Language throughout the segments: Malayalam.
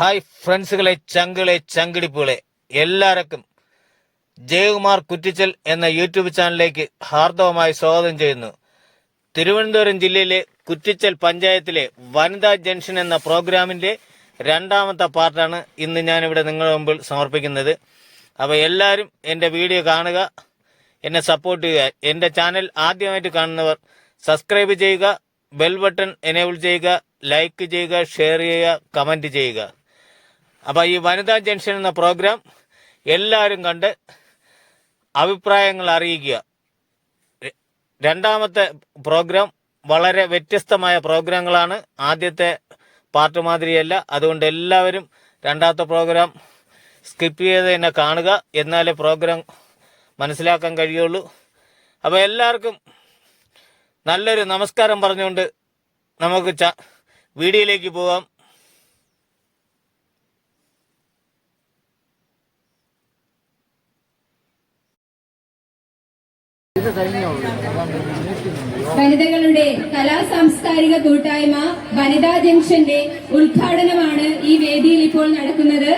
ഹായ് ഫ്രണ്ട്സുകളെ ചങ്കുകളെ ചങ്കിടിപ്പുകളെ എല്ലാവർക്കും ജയകുമാർ കുറ്റിച്ചൽ എന്ന യൂട്യൂബ് ചാനലിലേക്ക് ഹാർദവമായി സ്വാഗതം ചെയ്യുന്നു. തിരുവനന്തപുരം ജില്ലയിലെ കുറ്റിച്ചൽ പഞ്ചായത്തിലെ വനിതാ ജംഗ്ഷൻ എന്ന പ്രോഗ്രാമിന്റെ രണ്ടാമത്തെ പാർട്ടാണ് ഇന്ന് ഞാനിവിടെ നിങ്ങളുടെ മുമ്പിൽ സമർപ്പിക്കുന്നത്. അപ്പോൾ എല്ലാവരും എന്റെ വീഡിയോ കാണുക എന്നെ സപ്പോർട്ട് ചെയ്യുക. എന്റെ ചാനൽ ആദ്യമായിട്ട് കാണുന്നവർ സബ്സ്ക്രൈബ് ചെയ്യുക ബെൽ ബട്ടൺ എനേബിൾ ചെയ്യുക ലൈക്ക് ചെയ്യുക ഷെയർ ചെയ്യുക കമന്റ് ചെയ്യുക. അപ്പോൾ ഈ വനിതാ ജംഗ്ഷൻ എന്ന പ്രോഗ്രാം എല്ലാവരും കണ്ട് അഭിപ്രായങ്ങൾ അറിയിക്കുക. രണ്ടാമത്തെ പ്രോഗ്രാം വളരെ വ്യത്യസ്തമായ പ്രോഗ്രാമുകളാണ് ആദ്യത്തെ പാർട്ട് മാതിരിയല്ല. അതുകൊണ്ട് എല്ലാവരും രണ്ടാമത്തെ പ്രോഗ്രാം സ്കിപ്പ് ചെയ്ത് തന്നെ കാണുക. എന്നാലേ പ്രോഗ്രാം മനസ്സിലാക്കാൻ കഴിയുള്ളൂ. അപ്പോൾ എല്ലാവർക്കും നല്ലൊരു നമസ്കാരം പറഞ്ഞുകൊണ്ട് നമുക്ക് ച വീഡിയോയിലേക്ക് പോകാം വനിതകളുടെ കലാ സാംസ്കാരിക കൂട്ടായ്മ വനിതാ ജംഗ്ഷന്റെ ഉദ്ഘാടനമാണ് ഈ വേദിയിൽ ഇപ്പോൾ നടക്കുന്നത്.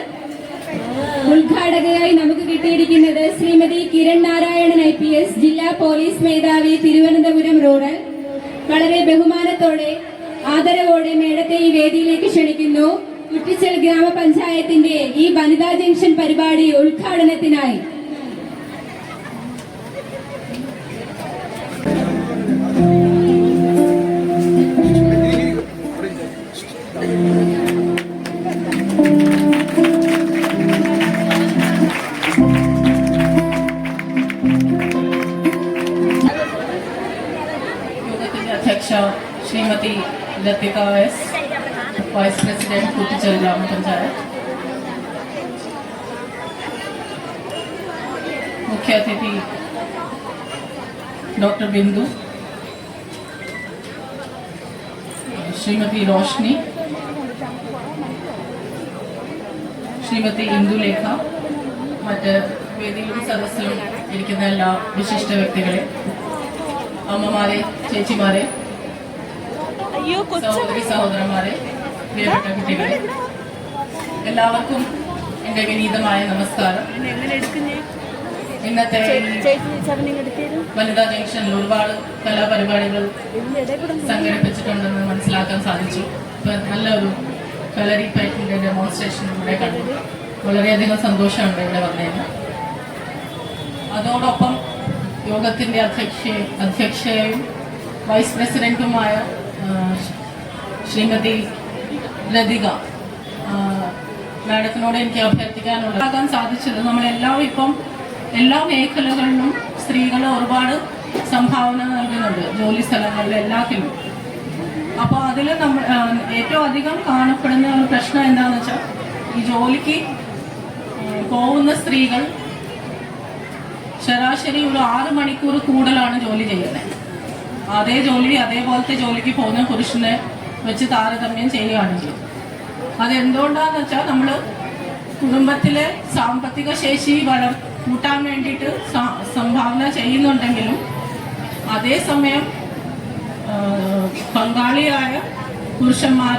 ഉദ്ഘാടകയായി നമുക്ക് കിട്ടിയിരിക്കുന്നത് Shrimati Kiran Narayanan I P S ജില്ലാ പോലീസ് മേധാവി തിരുവനന്തപുരം റൂറൽ. വളരെ ബഹുമാനത്തോടെ ആദരവോടെ മേടത്തെ ഈ വേദിയിലേക്ക് ക്ഷണിക്കുന്നു. കുറ്റിച്ചൽ ഗ്രാമപഞ്ചായത്തിന്റെ ഈ വനിതാ ജംഗ്ഷൻ പരിപാടി ഉദ്ഘാടനത്തിനായി യോഗത്തിന്റെ അധ്യക്ഷ Shrimati Latika S vice president Kuttichal ഗ്രാമപഞ്ചായത്ത് മുഖ്യാതിഥി ഡോക്ടർ ബിന്ദു ശ്രീമതി റോഷ്നി ശ്രീമതി ഇന്ദുലേഖ മറ്റ് വേദിയിലും സദസ്സിലും ഇരിക്കുന്ന എല്ലാ വിശിഷ്ട വ്യക്തികളെ അമ്മമാരെ ചേച്ചിമാരെ സഹോദരി സഹോദരന്മാരെ പ്രിയപ്പെട്ട കുട്ടികളെ. എല്ലാവർക്കും എന്റെ വിനീതമായ നമസ്കാരം. ഇന്നത്തെ വനിതാ ജംഗ്ഷനിൽ ഒരുപാട് കലാപരിപാടികൾ സംഘടിപ്പിച്ചിട്ടുണ്ടെന്ന് മനസ്സിലാക്കാൻ സാധിച്ചു. ഇപ്പൊ നല്ലൊരു കളരി പൈറ്റിന്റെ ഡെമോൺസ്ട്രേഷൻ ഇവിടെ കണ്ടു. വളരെയധികം സന്തോഷമുണ്ട് ഇവിടെ വന്നതിന്. അതോടൊപ്പം യോഗത്തിന്റെ അധ്യക്ഷ അധ്യക്ഷയും വൈസ് പ്രസിഡന്റുമായ ശ്രീമതി ലതിക. മാഡത്തിനോട് എനിക്ക് അഭ്യർത്ഥിക്കാനുള്ളത്. ആകാൻ സാധിച്ചത് നമ്മളെല്ലാം ഇപ്പം എല്ലാ മേഖലകളിലും സ്ത്രീകൾ ഒരുപാട് സംഭാവന നൽകുന്നുണ്ട്. ജോലി സ്ഥലങ്ങളിൽ എല്ലാത്തിലും. അപ്പോൾ അതിൽ നമ്മൾ ഏറ്റവും അധികം കാണപ്പെടുന്ന ഒരു പ്രശ്നം എന്താണെന്ന് വെച്ചാൽ ഈ ജോലിക്ക് പോകുന്ന സ്ത്രീകൾ ശരാശരി ഒരു ആറ് മണിക്കൂർ കൂടുതലാണ് ജോലി ചെയ്യുന്നത്. അതേ ജോലി അതേപോലത്തെ ജോലിക്ക് പോകുന്ന പുരുഷനെ വെച്ച് താരതമ്യം ചെയ്യുകയാണെങ്കിൽ. അതെന്തുകൊണ്ടാന്ന് വെച്ചാൽ നമ്മൾ കുടുംബത്തിലെ സാമ്പത്തിക ശേഷി വളർ കൂട്ടാൻ വേണ്ടിയിട്ട് സംഭാവന ചെയ്യുന്നുണ്ടെങ്കിലും അതേസമയം പങ്കാളിയായ പുരുഷന്മാർ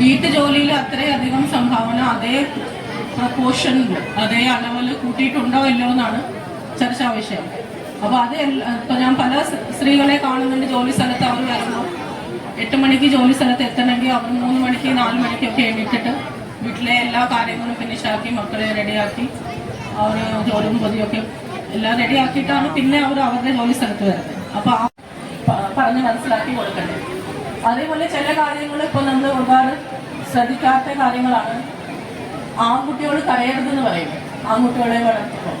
വീട്ടുജോലിയിൽ അത്രയധികം സംഭാവന അതേ പ്രപ്പോർഷനിൽ അതേ അളവിൽ കൂട്ടിയിട്ടുണ്ടോ ഇല്ലയോ എന്നാണ് ചർച്ചാ വിഷയം അപ്പോൾ അത് ഇപ്പം ഞാൻ പല സ്ത്രീകളെ കാണുന്നുണ്ട് ജോലി സ്ഥലത്ത് അവർ വരുമ്പോൾ എട്ട് മണിക്ക് ജോലി സ്ഥലത്ത് എത്തണമെങ്കിൽ അവർ മൂന്ന് മണിക്ക് നാല് മണിക്കൊക്കെ എണീറ്റിട്ട് വീട്ടിലെ എല്ലാ കാര്യങ്ങളും ഫിനിഷ് ആക്കി മക്കളെ റെഡിയാക്കി അവർ ജോലിയും പൊതിയൊക്കെ എല്ലാം റെഡിയാക്കിയിട്ടാണ് പിന്നെ അവർ അവരുടെ ജോലി സ്ഥലത്ത് വരുന്നത്. അപ്പൊ ആ പറഞ്ഞ് മനസ്സിലാക്കി കൊടുക്കണ്ടേ. അതേപോലെ ചില കാര്യങ്ങൾ ഇപ്പൊ നമ്മൾ ഒരുപാട് ശ്രദ്ധിക്കാത്ത കാര്യങ്ങളാണ്. ആൺകുട്ടികൾ കരയരുതെന്ന് പറയും. ആൺകുട്ടികളെ വളർത്തുമ്പോൾ.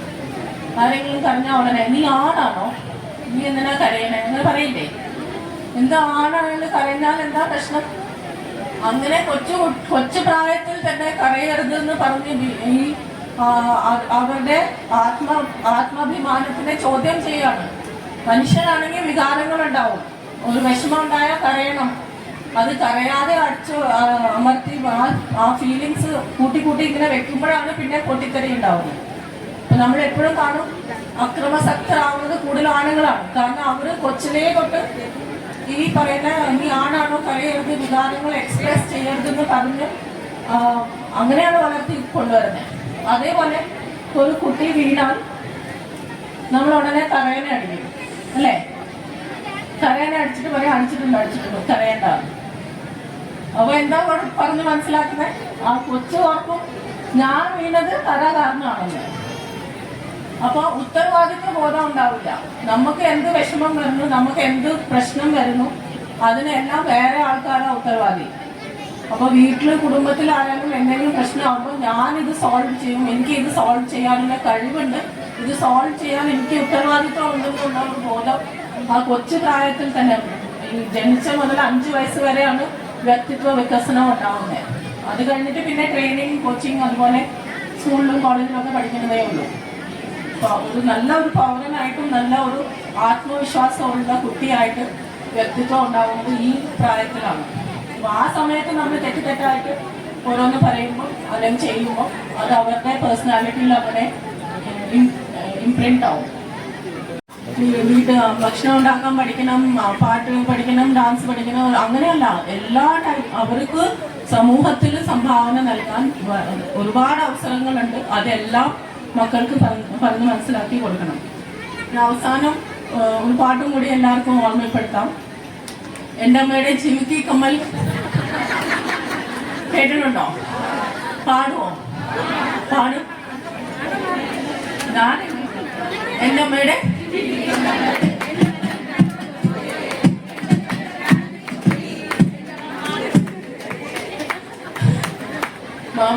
ആരെങ്കിലും കരഞ്ഞ ഉടനെ നീ ആണാണോ? നീ എന്തിനാ കരയണേ എന്ന് പറയില്ലേ? എന്താ ആണാണ് കരഞ്ഞാൽ എന്താ പ്രശ്നം? അങ്ങനെ കൊച്ചു കൊച്ചു പ്രായത്തിൽ തന്നെ കരയരുതെന്ന് പറഞ്ഞ് ഈ അവരുടെ ആത്മ ആത്മാഭിമാനത്തിനെ ചോദ്യം ചെയ്യാണ്. മനുഷ്യനാണെങ്കിൽ വികാരങ്ങൾ ഉണ്ടാവും ഒരു വിഷമം ഉണ്ടായാൽ കരയണം. അത് കരയാതെ അടിച്ചു അമർത്തി ആ- ഫീലിങ്സ് കൂട്ടി കൂട്ടി ഇങ്ങനെ വെക്കുമ്പോഴാണ് പിന്നെ പൊട്ടിത്തെറി ഉണ്ടാവുന്നത് നമ്മൾ എപ്പോഴും കാണും അക്രമസക്തരാവുന്നത് കൂടുതൽ ആണുങ്ങളാണ്. കാരണം അവർ കൊച്ചിലേ തൊട്ട് ഈ പറയുന്ന നീ ആണാണോ കരയരുത് വികാരങ്ങൾ എക്സ്പ്രസ് ചെയ്യരുതെന്ന് പറഞ്ഞ് അങ്ങനെയാണ് വളർത്തി കൊണ്ടുവരുന്നത് അതേപോലെ ഒരു കുട്ടി വീണാൽ നമ്മൾ ഉടനെ തറയനെ അടിക്കും അല്ലേ? തറയനെ അടിച്ചിട്ട് പറയും അടിച്ചിട്ടുണ്ട് അടിച്ചിട്ടുണ്ട് തറയേണ്ട അപ്പൊ എന്താ പറ- പറഞ്ഞ് മനസ്സിലാക്കുന്നത് ആ കൊച്ചു ഓർക്കും ഞാൻ വീണത് തറ കാരണമാണെന്ന് അപ്പൊ ഉത്തരവാദിത്വ ബോധം ഉണ്ടാവില്ല. നമുക്ക് എന്ത് വിഷമം വരുന്നു നമുക്ക് എന്ത് പ്രശ്നം വരുന്നു അതിനെല്ലാം വേറെ ആൾക്കാരാണ് ഉത്തരവാദി. അപ്പൊ വീട്ടിൽ കുടുംബത്തിലായാലും എന്തെങ്കിലും പ്രശ്നമാകുമ്പോൾ ഇത് സോൾവ് ചെയ്യും. എനിക്ക് ഇത് സോൾവ് ചെയ്യാനുള്ള കഴിവുണ്ട്. ഇത് സോൾവ് ചെയ്യാൻ എനിക്ക് ഉത്തരവാദിത്വം ഉണ്ടെന്നുള്ള ഒരു ബോധം ആ കൊച്ചു പ്രായത്തിൽ തന്നെ ജനിച്ച മുതൽ അഞ്ച് വയസ്സ് വരെയാണ് വ്യക്തിത്വ വികസനം ഉണ്ടാവുന്നത് അത് കഴിഞ്ഞിട്ട് പിന്നെ ട്രെയിനിങ് കോച്ചിങ് അതുപോലെ സ്കൂളിലും കോളേജിലും ഒക്കെ പഠിക്കുന്നതേ ഉള്ളൂ. ഒരു നല്ല ഒരു പൗരനായിട്ടും നല്ല ഒരു ആത്മവിശ്വാസമുള്ള കുട്ടിയായിട്ട് വ്യക്തിത്വം ഉണ്ടാവുന്നത് ഈ പ്രായത്തിലാണ്. ആ സമയത്ത് നമ്മൾ തെറ്റുതെറ്റായിട്ട് ഓരോന്ന് പറയുമ്പോൾ അല്ലെങ്കിൽ ചെയ്യുമ്പോൾ അത് അവരുടെ പേഴ്സണാലിറ്റിയിൽ അവരെ ഇംപ്രിന്റ് ആവും. വീട്ട് ഭക്ഷണം ഉണ്ടാക്കാൻ പഠിക്കണം പാട്ട് പഠിക്കണം ഡാൻസ് പഠിക്കണം അങ്ങനെയല്ല. എല്ലാ ടൈം അവർക്ക് സമൂഹത്തിൽ സംഭാവന നൽകാൻ ഒരുപാട് അവസരങ്ങളുണ്ട്. അതെല്ലാം മക്കൾക്ക് പറഞ്ഞ് മനസ്സിലാക്കി കൊടുക്കണം. അവസാനം ഒരു പാട്ടും കൂടി എല്ലാവർക്കും ഓർമ്മപ്പെടുത്താം. എന്റെ അമ്മയുടെ ചിമുക്കി കമ്മൽ. കേട്ടിട്ടുണ്ടോ? പാടുമോ പാടും. ഞാൻ എന്റെ അമ്മയുടെ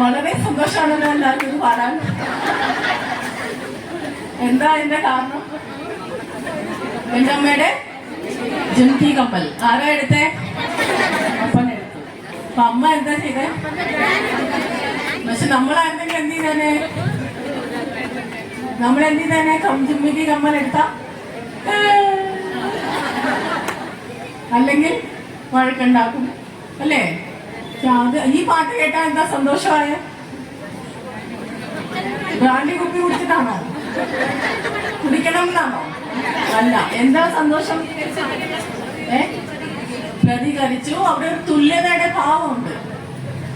വളരെ സന്തോഷമാണല്ലോ എല്ലാവർക്കും ഇത് പാടാൻ. എന്താ അതിന്റെ കാരണം? എന്റെ അമ്മയുടെ ജന്തി കമ്മൽ ആരാ എടുത്തെ? അപ്പൻ എടുത്തു. അപ്പൊ അമ്മ എന്താ ചെയ്തേ? പക്ഷെ നമ്മളായിരുന്നെങ്കിൽ എന്ത് ചെയ്തേനെ? നമ്മൾ എന്ത് ചെയ്തേനെ? ജിമ്മിക്ക് കമ്മൽ എടുത്ത? അല്ലെങ്കിൽ വഴക്കുണ്ടാക്കും അല്ലേ? അത് ഈ പാട്ട് കേട്ടാൽ എന്താ സന്തോഷമായ? ബ്രാൻഡി കുപ്പി കുടിച്ചിട്ടാണോ? കുടിക്കണം എന്നാണോ അല്ല. എന്താ സന്തോഷം? ഏ? പ്രതികരിച്ചു. അവിടെ ഒരു തുല്യതയുടെ ഭാവമുണ്ട്.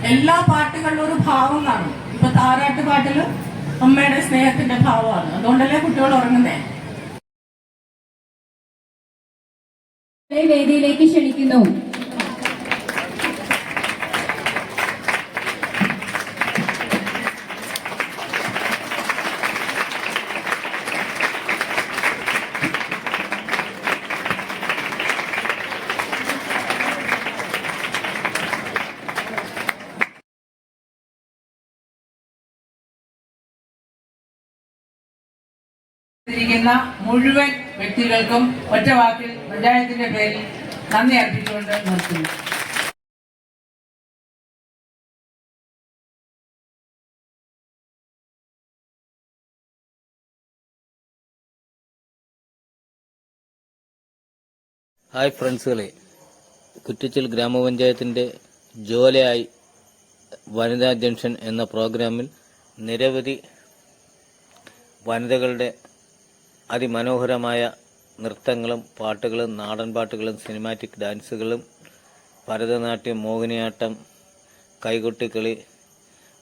എല്ലാ പാട്ടുകളിലും ഒരു ഭാവം കാണും. ഇപ്പൊ താരാട്ട് പാട്ടിൽ അമ്മയുടെ സ്നേഹത്തിന്റെ ഭാവമാണ്. അതുകൊണ്ടല്ലേ കുട്ടികൾ ഉറങ്ങുന്നേ? വേദിയിലേക്ക് ക്ഷണിക്കുന്നു. ഇരിക്കുന്ന മുഴുവൻ വ്യക്തികൾക്കും ഒറ്റ വാക്കിൽ പഞ്ചായത്തിന്റെ പേരിൽ നന്ദി അർപ്പിച്ചുകൊണ്ട് നിർത്തുന്നു. ഹായ് ഫ്രണ്ട്സുകളെ കുറ്റിച്ചൽ ഗ്രാമപഞ്ചായത്തിന്റെ ജോലയായി വനിതാ ജംഗ്ഷൻ എന്ന പ്രോഗ്രാമിൽ നിരവധി വനിതകളുടെ അതിമനോഹരമായ നൃത്തങ്ങളും പാട്ടുകളും നാടൻ പാട്ടുകളും സിനിമാറ്റിക് ഡാൻസുകളും ഭരതനാട്യം മോഹിനിയാട്ടം കൈകൊട്ടിക്കളി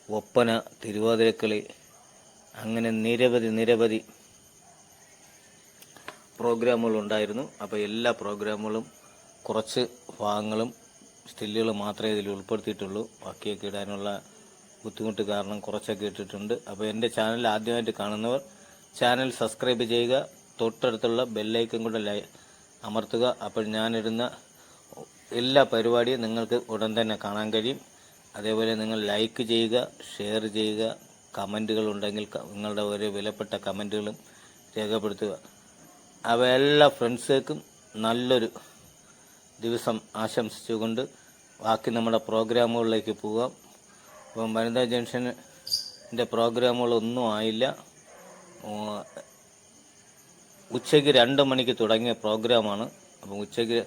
ഒപ്പന തിരുവാതിരക്കളി അങ്ങനെ നിരവധി നിരവധി പ്രോഗ്രാമുകൾ ഉണ്ടായിരുന്നു. അപ്പോൾ എല്ലാ പ്രോഗ്രാമുകളും കുറച്ച് ഭാഗങ്ങളും സ്റ്റില്ലുകൾ മാത്രമേ ഇതിൽ ഉൾപ്പെടുത്തിയിട്ടുള്ളൂ. ബാക്കിയൊക്കെ ഇടാനുള്ള ബുദ്ധിമുട്ട് കാരണം കുറച്ചൊക്കെ ഇട്ടിട്ടുണ്ട്. അപ്പോൾ എന്റെ ചാനൽ ആദ്യമായിട്ട് കാണുന്നവർ ചാനൽ സബ്സ്ക്രൈബ് ചെയ്യുക തൊട്ടടുത്തുള്ള ബെല്ലൈക്കൻ കൂടെ അമർത്തുക. അപ്പോൾ ഞാനിടുന്ന എല്ലാ പരിപാടിയും നിങ്ങൾക്ക് ഉടൻ തന്നെ കാണാൻ കഴിയും. അതേപോലെ നിങ്ങൾ ലൈക്ക് ചെയ്യുക ഷെയർ ചെയ്യുക കമന്റുകൾ ഉണ്ടെങ്കിൽ നിങ്ങളുടെ ഓരോ വിലപ്പെട്ട കമന്റുകളും രേഖപ്പെടുത്തുക. അവ എല്ലാ ഫ്രണ്ട്സേക്കും നല്ലൊരു ദിവസം ആശംസിച്ചുകൊണ്ട് ബാക്കി നമ്മുടെ പ്രോഗ്രാമുകളിലേക്ക് പോകാം. അപ്പം വനിതാ ജംഗ്ഷന്റെ പ്രോഗ്രാമുകളൊന്നും ആയില്ല. ഉച്ചയ്ക്ക് രണ്ട് മണിക്ക് തുടങ്ങിയ പ്രോഗ്രാമാണ്. അപ്പം ഉച്ചയ്ക്ക്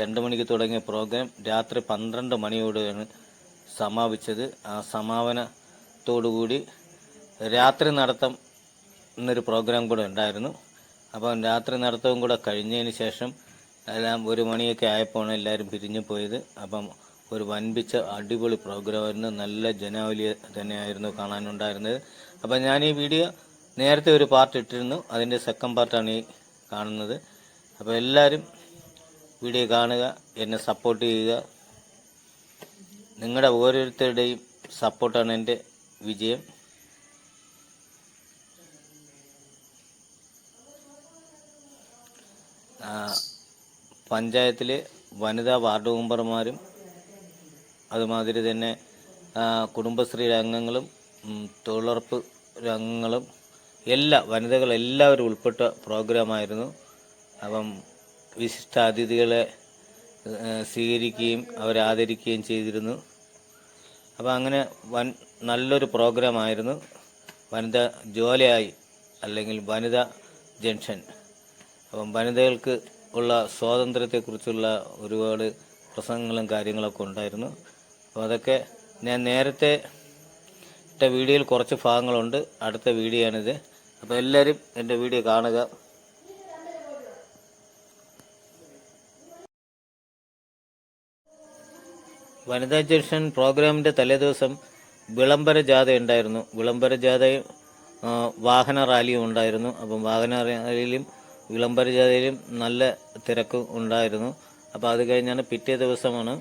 രണ്ട് മണിക്ക് തുടങ്ങിയ പ്രോഗ്രാം രാത്രി പന്ത്രണ്ട് മണിയോടെയാണ് സമാപിച്ചത്. ആ സമാപനത്തോടുകൂടി രാത്രി നടത്തം എന്നൊരു പ്രോഗ്രാം കൂടെ ഉണ്ടായിരുന്നു. അപ്പം രാത്രി നടത്തവും കൂടെ കഴിഞ്ഞതിന് ശേഷം എല്ലാം ഒരു മണിയൊക്കെ ആയപ്പോൾ എല്ലാവരും പിരിഞ്ഞു പോയത്. അപ്പം ഒരു വൻപിച്ച അടിപൊളി പ്രോഗ്രാമായിരുന്നു. നല്ല ജനാവലി തന്നെയായിരുന്നു കാണാനുണ്ടായിരുന്നത്. അപ്പം ഞാൻ ഈ വീഡിയോ നേരത്തെ ഒരു പാർട്ട് ഇട്ടിരുന്നു. അതിന്റെ സെക്കൻഡ് പാർട്ടാണ് ഈ കാണുന്നത്. അപ്പോൾ എല്ലാവരും വീഡിയോ കാണുക എന്നെ സപ്പോർട്ട് ചെയ്യുക. നിങ്ങളുടെ ഓരോരുത്തരുടെയും സപ്പോർട്ടാണ് എന്റെ വിജയം. പഞ്ചായത്തിലെ വനിതാ വാർഡ് മെമ്പർമാരും അതുമാതിരി തന്നെ കുടുംബശ്രീ അംഗങ്ങളും തൊഴിലുറപ്പ് അംഗങ്ങളും എല്ലാ വനിതകൾ എല്ലാവരും ഉൾപ്പെട്ട പ്രോഗ്രാമായിരുന്നു അപ്പം വിശിഷ്ട അതിഥികളെ സ്വീകരിക്കുകയും അവരെ ആദരിക്കുകയും ചെയ്തിരുന്നു. അപ്പം അങ്ങനെ വൻ നല്ലൊരു പ്രോഗ്രാമായിരുന്നു വനിത ജോലയായി അല്ലെങ്കിൽ വനിത ജംഗ്ഷൻ. അപ്പം വനിതകൾക്ക് ഉള്ള സ്വാതന്ത്ര്യത്തെക്കുറിച്ചുള്ള ഒരുപാട് പ്രസംഗങ്ങളും കാര്യങ്ങളൊക്കെ ഉണ്ടായിരുന്നു. അപ്പോൾ അതൊക്കെ ഞാൻ നേരത്തെ ഇട്ട വീഡിയോയിൽ കുറച്ച് ഭാഗങ്ങളുണ്ട്. അടുത്ത വീഡിയോ ആണിത് അപ്പോൾ എല്ലാവരും എന്റെ വീഡിയോ കാണുക. വനിതാ ജംഗ്ഷൻ പ്രോഗ്രാമിന്റെ തലേദിവസം വിളംബര ജാഥ ഉണ്ടായിരുന്നു. വിളംബര ജാഥയും വാഹന റാലിയും ഉണ്ടായിരുന്നു. അപ്പം വാഹന റാലിയിലും വിളംബര ജാഥയിലും നല്ല തിരക്ക് ഉണ്ടായിരുന്നു. അപ്പോൾ അത് കഴിഞ്ഞാണ് പിറ്റേ ദിവസമാണ്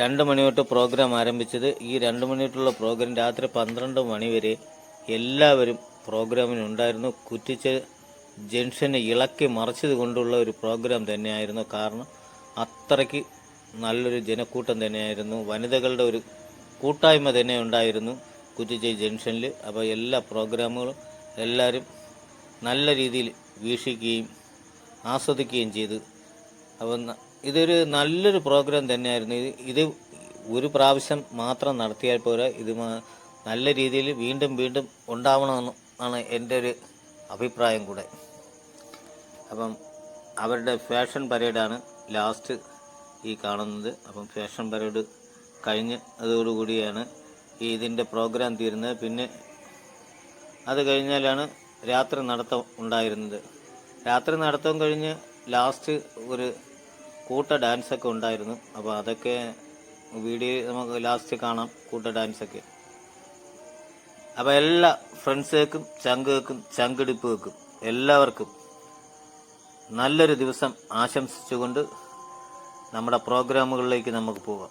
രണ്ട് മണി തൊട്ട് പ്രോഗ്രാം ആരംഭിച്ചത്. ഈ രണ്ട് മണി തൊട്ടുള്ള പ്രോഗ്രാം രാത്രി പന്ത്രണ്ട് മണി വരെ എല്ലാവരും പ്രോഗ്രാമിനുണ്ടായിരുന്നു. കുറ്റിച്ച് ജംഗ്ഷനെ ഇളക്കി മറിച്ചത് കൊണ്ടുള്ള ഒരു പ്രോഗ്രാം തന്നെയായിരുന്നു. കാരണം അത്രയ്ക്ക് നല്ലൊരു ജനക്കൂട്ടം തന്നെയായിരുന്നു. വനിതകളുടെ ഒരു കൂട്ടായ്മ തന്നെ ഉണ്ടായിരുന്നു കുറ്റിച്ചേ ജംഗ്ഷനിൽ. അപ്പോൾ എല്ലാ പ്രോഗ്രാമുകളും എല്ലാവരും നല്ല രീതിയിൽ വീക്ഷിക്കുകയും ആസ്വദിക്കുകയും ചെയ്തു. അപ്പം ഇതൊരു നല്ലൊരു പ്രോഗ്രാം തന്നെയായിരുന്നു. ഇത് ഒരു പ്രാവശ്യം മാത്രം നടത്തിയാൽ പോരാ. ഇത് നല്ല രീതിയിൽ വീണ്ടും വീണ്ടും ഉണ്ടാവണമെന്ന് ആണ് എന്റെ ഒരു അഭിപ്രായം കൂടെ. അപ്പം അവരുടെ ഫാഷൻ പരേഡാണ് ലാസ്റ്റ് ഈ കാണുന്നത്. അപ്പം ഫാഷൻ പരേഡ് കഴിഞ്ഞ് അതോടുകൂടിയാണ് ഈ ഇതിന്റെ പ്രോഗ്രാം തീരുന്നത്. പിന്നെ അത് കഴിഞ്ഞാലാണ് രാത്രി നടത്തം ഉണ്ടായിരുന്നത്. രാത്രി നടത്തം കഴിഞ്ഞ് ലാസ്റ്റ് ഒരു കൂട്ട ഡാൻസൊക്കെ ഉണ്ടായിരുന്നു. അപ്പോൾ അതൊക്കെ വീഡിയോ നമുക്ക് ലാസ്റ്റ് കാണാം കൂട്ട ഡാൻസൊക്കെ. അപ്പോൾ എല്ലാ ഫ്രണ്ട്സുകൾക്കും ചങ്കെടുപ്പ് ചങ്കിടിപ്പുകൾക്കും എല്ലാവർക്കും നല്ലൊരു ദിവസം ആശംസിച്ചുകൊണ്ട് നമ്മുടെ പ്രോഗ്രാമുകളിലേക്ക് നമുക്ക് പോകാം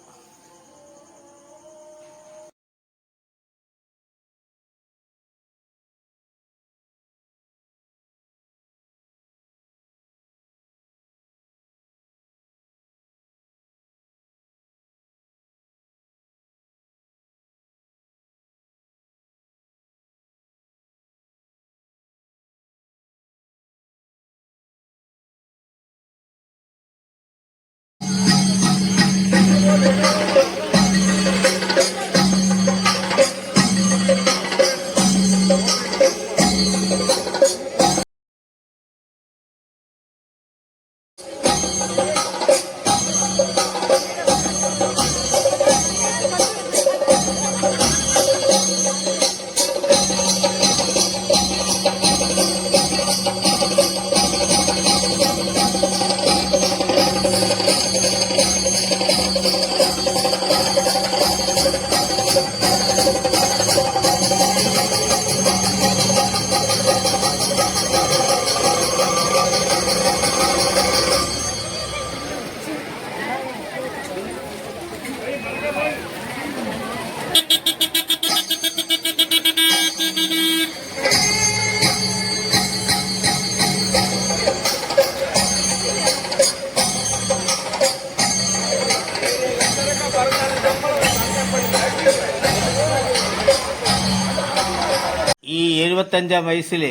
ഈ എഴുപത്തഞ്ചാം വയസ്സിൽ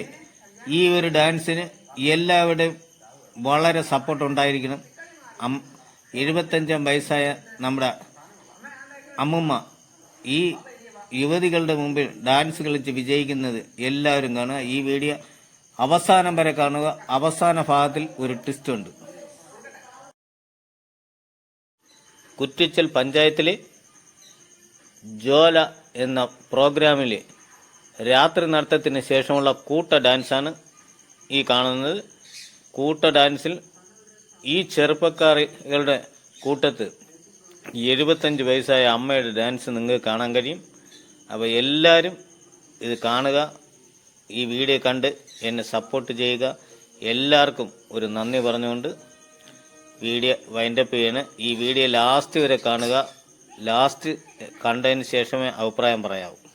ഈ ഒരു ഡാൻസിന് എല്ലാവരുടെയും വളരെ സപ്പോർട്ട് ഉണ്ടായിരിക്കണം. അം എഴുപത്തഞ്ചാം വയസ്സായ നമ്മുടെ അമ്മമ്മ ഈ യുവതികളുടെ മുമ്പിൽ ഡാൻസ് കളിച്ച് വിജയിക്കുന്നത് എല്ലാവരും കാണുക. ഈ വീഡിയോ അവസാനം വരെ കാണുക. അവസാന ഭാഗത്തിൽ ഒരു ട്വിസ്റ്റ് ഉണ്ട്. കുറ്റിച്ചൽ പഞ്ചായത്തിലെ ജോല എന്ന പ്രോഗ്രാമിൽ രാത്രി നടത്തത്തിന് ശേഷമുള്ള കൂട്ട ഡാൻസാണ് ഈ കാണുന്നത്. കൂട്ട ഡാൻസിൽ ഈ ചെറുപ്പക്കാരികളുടെ കൂട്ടത്ത് എഴുപത്തഞ്ച് വയസ്സായ അമ്മയുടെ ഡാൻസ് നിങ്ങൾക്ക് കാണാൻ കഴിയും. അപ്പോൾ എല്ലാവരും ഇത് കാണുക ഈ വീഡിയോ കണ്ട് എന്നെ സപ്പോർട്ട് ചെയ്യുക. എല്ലാവർക്കും ഒരു നന്ദി പറഞ്ഞുകൊണ്ട് വീഡിയോ വൈൻഡപ്പ് ചെയ്യണം. ഈ വീഡിയോ ലാസ്റ്റ് വരെ കാണുക. ലാസ്റ്റ് കണ്ടതിന് ശേഷമേ അഭിപ്രായം പറയാവൂ.